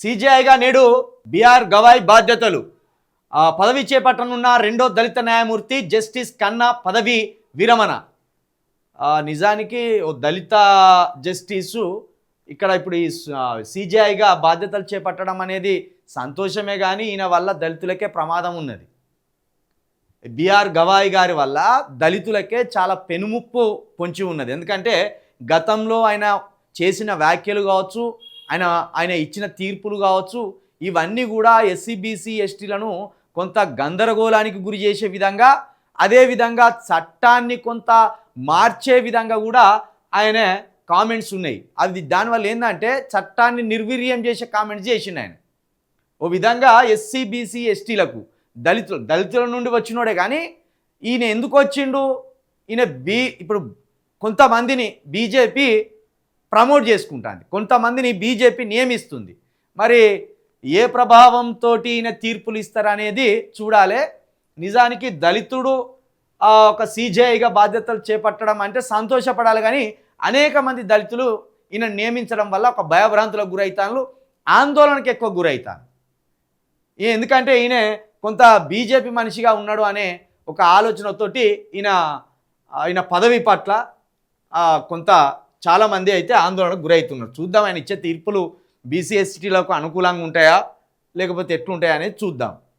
సీజీఐగా నేడు బీఆర్ గవాయ్ బాధ్యతలు. పదవి చేపట్టనున్న రెండో దళిత న్యాయమూర్తి జస్టిస్ కన్నా పదవి విరమణ. నిజానికి ఓ దళిత జస్టిసు ఇక్కడ ఇప్పుడు ఈ సీజీఐగా బాధ్యతలు చేపట్టడం అనేది సంతోషమే కానీ ఈయన వల్ల దళితులకే ప్రమాదం ఉన్నది. బిఆర్ గవాయి గారి వల్ల దళితులకే చాలా పెనుముప్పు పొంచి ఉన్నది. ఎందుకంటే గతంలో ఆయన చేసిన వ్యాఖ్యలు కావచ్చు ఆయన ఆయన ఇచ్చిన తీర్పులు కావచ్చు ఇవన్నీ కూడా ఎస్సీ బీసీ ఎస్టీలను కొంత గందరగోళానికి గురి చేసే విధంగా అదేవిధంగా చట్టాన్ని కొంత మార్చే విధంగా కూడా ఆయన కామెంట్స్ ఉన్నాయి. అది దానివల్ల ఏంటంటే చట్టాన్ని నిర్వీర్యం చేసే కామెంట్స్ చేసిండు ఆయన. ఓ విధంగా ఎస్సీ బీసీ ఎస్టీలకు దళితులు దళితుల నుండి వచ్చినోడే కానీ ఈయన ఎందుకు వచ్చిండు? ఈయన బీ ఇప్పుడు కొంతమందిని బీజేపీ ప్రమోట్ చేసుకుంటుంది. కొంతమందిని బీజేపీ నియమిస్తుంది. మరి ఏ ప్రభావంతో ఈయన తీర్పులు ఇస్తారనేది చూడాలి. నిజానికి దళితుడు ఒక సీజేఐగా బాధ్యతలు చేపట్టడం అంటే సంతోషపడాలి కానీ అనేక మంది దళితులు ఈయన నియమించడం వల్ల ఒక భయభ్రాంతులకు గురవుతాను ఆందోళనకు ఎక్కువ గురవుతాను ఎందుకంటే ఈయన కొంత బీజేపీ మనిషిగా ఉన్నాడు అనే ఒక ఆలోచనతోటి ఈయన ఈయన పదవి పట్ల కొంత చాలామంది అయితే ఆందోళనకు గురవుతున్నారు చూద్దాం ఆయన ఇచ్చే తీర్పులు బీసీఎస్టీలకు అనుకూలంగా ఉంటాయా? లేకపోతే ఎట్లుంటాయా అనేది చూద్దాం.